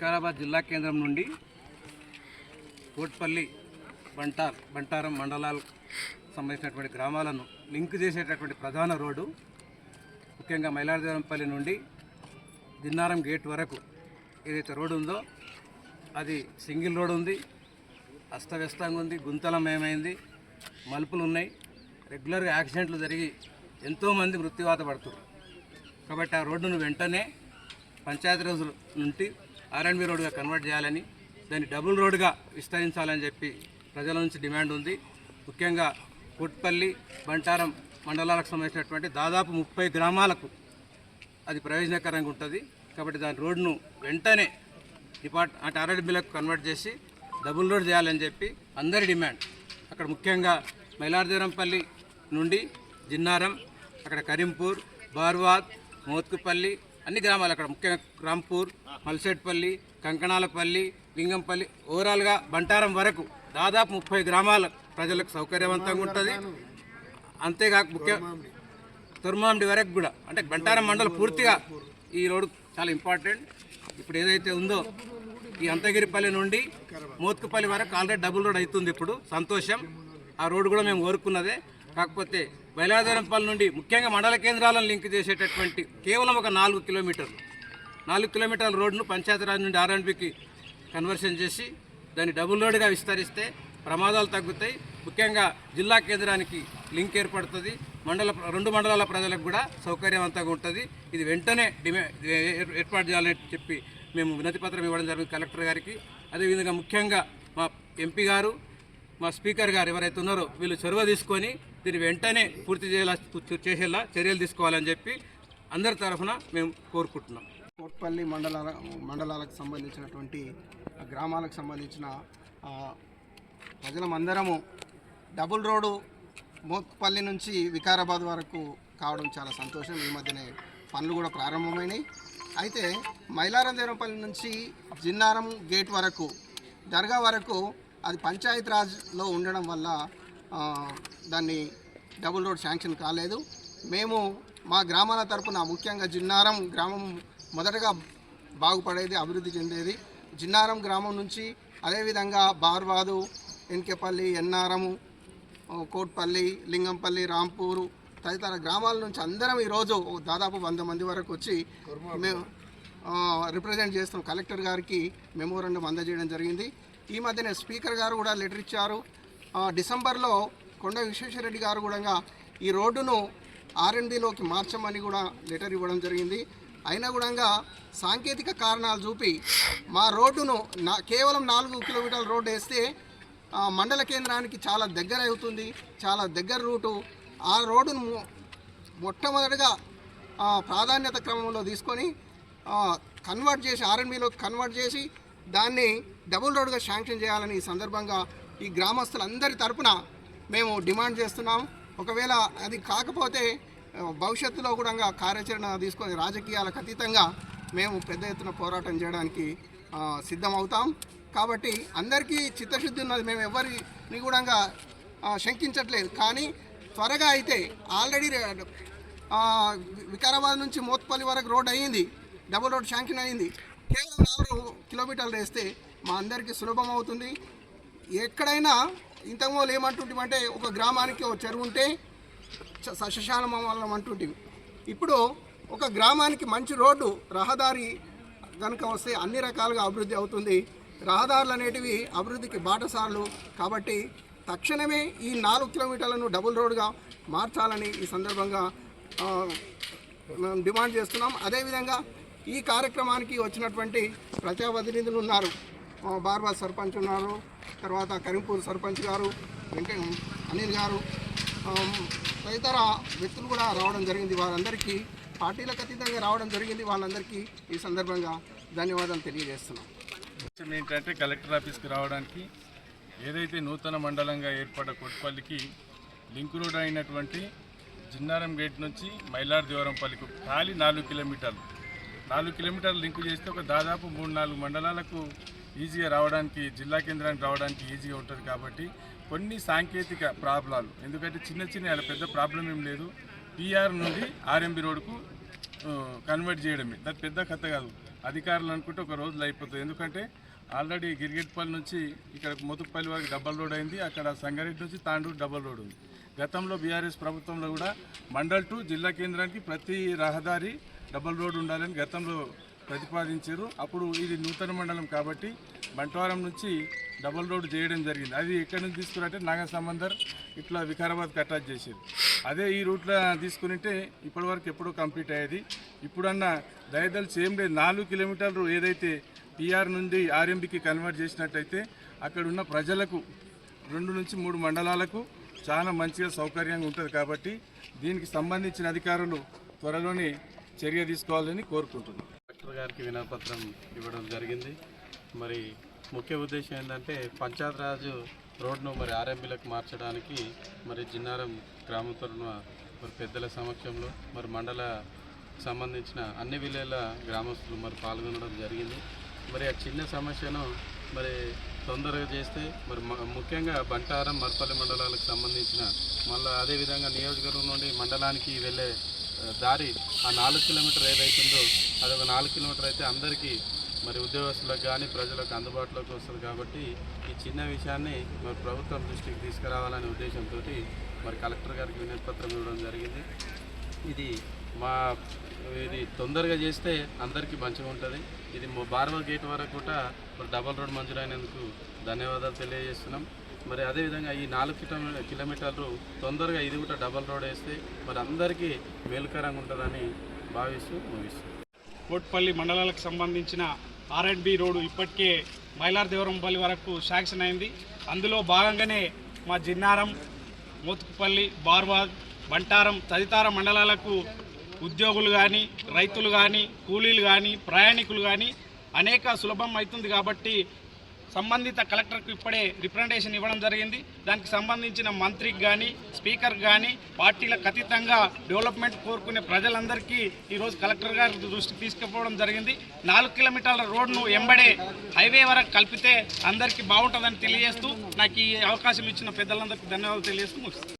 వికారాబాద్ జిల్లా కేంద్రం నుండి కోట్పల్లి బంటార్ బంటారం మండలాలకు సంబంధించినటువంటి గ్రామాలను లింక్ చేసేటటువంటి ప్రధాన రోడ్డు ముఖ్యంగా మైలారదేవరంపల్లి నుండి దిన్నారం గేట్ వరకు ఏదైతే రోడ్డు ఉందో అది సింగిల్ రోడ్ ఉంది అస్తవ్యస్తంగా ఉంది గుంతలమయమైంది మలుపులు ఉన్నాయి. రెగ్యులర్గా యాక్సిడెంట్లు జరిగి ఎంతోమంది మృత్యువాత పడుతున్నారు. కాబట్టి ఆ రోడ్డును వెంటనే పంచాయతీ రోజుల నుండి ఆర్ఎండ్బి రోడ్గా కన్వర్ట్ చేయాలని దాన్ని డబుల్ రోడ్గా విస్తరించాలని చెప్పి ప్రజల నుంచి డిమాండ్ ఉంది. ముఖ్యంగా కుట్పల్లి బంటారం మండలాలకు సంబంధించినటువంటి దాదాపు ముప్పై గ్రామాలకు అది ప్రయోజనకరంగా ఉంటుంది. కాబట్టి దాని రోడ్ను వెంటనే డిపార్ట్ అంటే ఆర్ఎండ్బిలకు కన్వర్ట్ చేసి డబుల్ రోడ్ చేయాలని చెప్పి అందరి డిమాండ్ అక్కడ ముఖ్యంగా మైలార్దేరంపల్లి నుండి జిన్నారం అక్కడ కరీంపూర్ బార్వాద్ మోత్కుపల్లి అన్ని గ్రామాలు అక్కడ. ముఖ్యంగా రాంపూర్ మల్సెట్పల్లి కంకణాలపల్లి లింగంపల్లి ఓవరాల్గా బంటారం వరకు దాదాపు ముప్పై గ్రామాల ప్రజలకు సౌకర్యవంతంగా ఉంటుంది. అంతేకాక ముఖ్య తుర్మాండి వరకు కూడా. అంటే బంటారం మండలం పూర్తిగా ఈ రోడ్డు చాలా ఇంపార్టెంట్. ఇప్పుడు ఏదైతే ఉందో ఈ అంతగిరిపల్లి నుండి మోత్కుపల్లి వరకు ఆల్రెడీ డబుల్ రోడ్ అవుతుంది ఇప్పుడు. సంతోషం. ఆ రోడ్డు కూడా మేము కోరుకున్నదే. కాకపోతే బయలాదేరంపల్లి నుండి ముఖ్యంగా మండల కేంద్రాలను లింక్ చేసేటటువంటి కేవలం ఒక నాలుగు కిలోమీటర్లు. నాలుగు కిలోమీటర్ల రోడ్డును పంచాయతీరాజ్ నుండి ఆర్ఎండ్బికి కన్వర్షన్ చేసి దాన్ని డబుల్ రోడ్గా విస్తరిస్తే ప్రమాదాలు తగ్గుతాయి. ముఖ్యంగా జిల్లా కేంద్రానికి లింక్ ఏర్పడుతుంది. మండల రెండు మండలాల ప్రజలకు కూడా సౌకర్యవంతంగా ఉంటుంది. ఇది వెంటనే డిమే ఏర్పాటు చేయాలని చెప్పి మేము వినతి పత్రం ఇవ్వడం జరిగింది కలెక్టర్ గారికి. అదేవిధంగా ముఖ్యంగా మా ఎంపీ గారు మా స్పీకర్ గారు ఎవరైతే ఉన్నారో వీళ్ళు చొరవ తీసుకొని దీన్ని వెంటనే పూర్తి చేయాల చేసేలా చర్యలు తీసుకోవాలని చెప్పి అందరి తరఫున మేము కోరుకుంటున్నాం. కోట్పల్లి మండలాల మండలాలకు సంబంధించినటువంటి గ్రామాలకు సంబంధించిన ప్రజలమందరము డబుల్ రోడ్డు మోత్పల్లి నుంచి వికారాబాద్ వరకు కావడం చాలా సంతోషం. ఈ మధ్యనే పనులు కూడా ప్రారంభమైనాయి. అయితే మైలారందేరంపల్లి నుంచి జిన్నారం గేట్ వరకు దర్గా వరకు అది పంచాయత్ రాజ్లో ఉండడం వల్ల దాన్ని డబుల్ రోడ్ శాంక్షన్ కాలేదు. మేము మా గ్రామాల తరపున ముఖ్యంగా జిన్నారం గ్రామం మొదటగా బాగుపడేది అభివృద్ధి చెందేది. జిన్నారం గ్రామం నుంచి అదేవిధంగా బార్వాదు ఎన్కెపల్లి ఎన్నారము కోట్పల్లి లింగంపల్లి రాంపూరు తదితర గ్రామాల నుంచి అందరం ఈరోజు దాదాపు వంద మంది వరకు వచ్చి మేము రిప్రజెంట్ చేస్తాం. కలెక్టర్ గారికి మెమోరండం అందజేయడం జరిగింది. ఈ మధ్యనే స్పీకర్ గారు కూడా లెటర్ ఇచ్చారు. డిసెంబర్లో కొండ విశ్వేశ్వరరెడ్డి గారు కూడా ఈ రోడ్డును ఆర్ఎండ్బిలోకి మార్చమని కూడా లెటర్ ఇవ్వడం జరిగింది. అయినా కూడా సాంకేతిక కారణాలు చూపి మా రోడ్డును నా కేవలం నాలుగు కిలోమీటర్ల రోడ్డు వేస్తే మండల కేంద్రానికి చాలా దగ్గర అవుతుంది చాలా దగ్గర రూటు. ఆ రోడ్డును మొట్టమొదటిగా ప్రాధాన్యత క్రమంలో తీసుకొని కన్వర్ట్ చేసి ఆర్ఎన్బిలోకి కన్వర్ట్ చేసి దాన్ని డబుల్ రోడ్గా శాంక్షన్ చేయాలని ఈ సందర్భంగా ఈ గ్రామస్తులందరి తరపున మేము డిమాండ్ చేస్తున్నాం. ఒకవేళ అది కాకపోతే భవిష్యత్తులో కూడా కార్యాచరణ తీసుకొని రాజకీయాలకు అతీతంగా మేము పెద్ద ఎత్తున పోరాటం చేయడానికి సిద్ధమవుతాం. కాబట్టి అందరికీ చిత్తశుద్ధి ఉన్నది. మేము ఎవరిని కూడా శంకించట్లేదు. కానీ త్వరగా అయితే ఆల్రెడీ వికారాబాద్ నుంచి మోత్పల్లి వరకు రోడ్ అయ్యింది. డబుల్ రోడ్ శాంక్షన్ అయింది కేవలం నాలుగు కిలోమీటర్లు వేస్తే మా అందరికీ సులభం అవుతుంది ఎక్కడైనా ఇంతకుముందు ఏమంటుంటామంటే ఒక గ్రామానికి ఒక చెరువు ఉంటే చ- సస్యశాలమలం అంటుంటివి. ఇప్పుడు ఒక గ్రామానికి మంచి రోడ్డు రహదారి కనుక వస్తే అన్ని రకాలుగా అభివృద్ధి అవుతుంది. రహదారులు అనేటివి అభివృద్ధికి బాటసార్లు. కాబట్టి తక్షణమే ఈ నాలుగు కిలోమీటర్లను డబుల్ రోడ్గా మార్చాలని ఈ సందర్భంగా డిమాండ్ చేస్తున్నాం. అదేవిధంగా ఈ కార్యక్రమానికి వచ్చినటువంటి ప్రజాప్రతినిధులు ఉన్నారు. బార్బార్ సర్పంచ్ ఉన్నారు తర్వాత కరీంపూర్ సర్పంచ్ గారు వెంకట అనిల్ గారు తదితర వ్యక్తులు కూడా రావడం జరిగింది. వారందరికీ పార్టీలకు అతీతంగా రావడం జరిగింది. వాళ్ళందరికీ ఈ సందర్భంగా ధన్యవాదాలు తెలియజేస్తున్నాం. ఏంటంటే కలెక్టర్ ఆఫీస్కి రావడానికి ఏదైతే నూతన మండలంగా ఏర్పడ్డ కొట్టుపల్లికి లింక్ రోడ్ అయినటువంటి జిన్నారం గేట్ నుంచి మైలార్దివరంపల్లికి ఖాళీ నాలుగు కిలోమీటర్లు. నాలుగు కిలోమీటర్లు లింక్ చేస్తే ఒక దాదాపు మూడు నాలుగు మండలాలకు ఈజీగా రావడానికి జిల్లా కేంద్రానికి రావడానికి ఈజీగా ఉంటుంది కాబట్టి కొన్ని సాంకేతిక ప్రాబ్లాలు ఎందుకంటే చిన్న చిన్న అలా పెద్ద ప్రాబ్లం ఏం లేదు. పిఆర్ నుండి ఆర్ఎంబి రోడ్కు కన్వర్ట్ చేయడమే. అది పెద్ద కథ కాదు. అధికారులు అనుకుంటే ఒక రోజులో అయిపోతుంది. ఎందుకంటే ఆల్రెడీ గిరిగెట్పల్లి నుంచి ఇక్కడ మోతుపల్లి వరకు డబల్ రోడ్ అయింది. అక్కడ సంగారెడ్డి నుంచి తాండూరు డబల్ రోడ్ ఉంది. గతంలో బీఆర్ఎస్ ప్రభుత్వంలో కూడా మండల్ టు జిల్లా కేంద్రానికి ప్రతి రహదారి డబల్ రోడ్ ఉండాలని గతంలో ప్రతిపాదించారు. అప్పుడు ఇది నూతన మండలం కాబట్టి బంటవారం నుంచి డబల్ రోడ్ చేయడం జరిగింది. అది ఎక్కడి నుంచి తీసుకురంటే నాగ ఇట్లా వికారాబాద్ కట్టాచ్ చేసేది. అదే ఈ రూట్లో తీసుకునింటే ఇప్పటివరకు ఎప్పుడో కంప్లీట్ అయ్యేది. ఇప్పుడన్నా దయదలిచి ఏం లేదు నాలుగు కిలోమీటర్లు ఏదైతే టీఆర్ నుండి ఆర్ఎంబికి కన్వర్ట్ చేసినట్టయితే అక్కడ ఉన్న ప్రజలకు రెండు నుంచి మూడు మండలాలకు చాలా మంచిగా సౌకర్యంగా ఉంటుంది కాబట్టి దీనికి సంబంధించిన అధికారులు త్వరలోనే చర్య తీసుకోవాలని కోరుకుంటున్నాను గారికి వినపత్రం ఇవ్వడం జరిగింది. మరి ముఖ్య ఉద్దేశం ఏంటంటే పంచాయత్ రాజు రోడ్ను మరి ఆర్ఎంబీలకు మార్చడానికి మరి జిన్నారం గ్రామ తరుణ మరి పెద్దల సమక్షంలో మరి మండల సంబంధించిన అన్ని విలేల గ్రామస్తులు మరి పాల్గొనడం జరిగింది. మరి ఆ చిన్న సమస్యను మరి తొందరగా చేస్తే మరి ముఖ్యంగా బంటారం మర్పల్లి మండలాలకు సంబంధించిన మళ్ళీ అదేవిధంగా నియోజకవర్గం నుండి మండలానికి వెళ్ళే దారి ఆ నాలుగు కిలోమీటర్ ఏదైతుందో అది ఒక నాలుగు కిలోమీటర్ అయితే అందరికీ మరి ఉద్యోగస్తులకు కానీ ప్రజలకు అందుబాటులోకి వస్తుంది కాబట్టి ఈ చిన్న విషయాన్ని మరి ప్రభుత్వం దృష్టికి తీసుకురావాలనే ఉద్దేశంతో మరి కలెక్టర్ గారికి వినతిపత్రం ఇవ్వడం జరిగింది. ఇది మా ఇది తొందరగా చేస్తే అందరికీ మంచిగా ఉంటుంది. ఇది మా గేట్ వరకు కూడా మరి డబల్ రోడ్ మంజూరైనందుకు ధన్యవాదాలు తెలియజేస్తున్నాం. మరి అదేవిధంగా ఈ నాలుగు కిలోమీటర్ కిలోమీటర్లు తొందరగా ఇది కూడా డబల్ రోడ్ వేస్తే మరి అందరికీ మేలుకరంగా ఉంటుందని భావిస్తూ ముగిస్తుంది కోట్పల్లి మండలాలకు సంబంధించిన ఆర్ అండ్ బి రోడ్డు ఇప్పటికే మైలార్దేవరంపల్లి వరకు శాంక్షన్ అయింది. అందులో భాగంగానే మా జిన్నారం మోతుకుపల్లి బార్వాద్ బంటారం తదితర మండలాలకు ఉద్యోగులు కానీ రైతులు కానీ కూలీలు కానీ ప్రయాణికులు కానీ అనేక సులభం అవుతుంది కాబట్టి సంబంధిత కలెక్టర్కు ఇప్పుడే రిప్రజెంటేషన్ ఇవ్వడం జరిగింది. దానికి సంబంధించిన మంత్రికి కానీ స్పీకర్ కానీ పార్టీలకు అతీతంగా డెవలప్మెంట్ కోరుకునే ప్రజలందరికీ ఈరోజు కలెక్టర్ గారి దృష్టికి తీసుకుపోవడం జరిగింది. నాలుగు కిలోమీటర్ల రోడ్ను ఎంబడే హైవే వరకు కలిపితే అందరికీ బాగుంటుందని తెలియజేస్తూ నాకు ఈ అవకాశం ఇచ్చిన పెద్దలందరికీ ధన్యవాదాలు తెలియజేస్తూ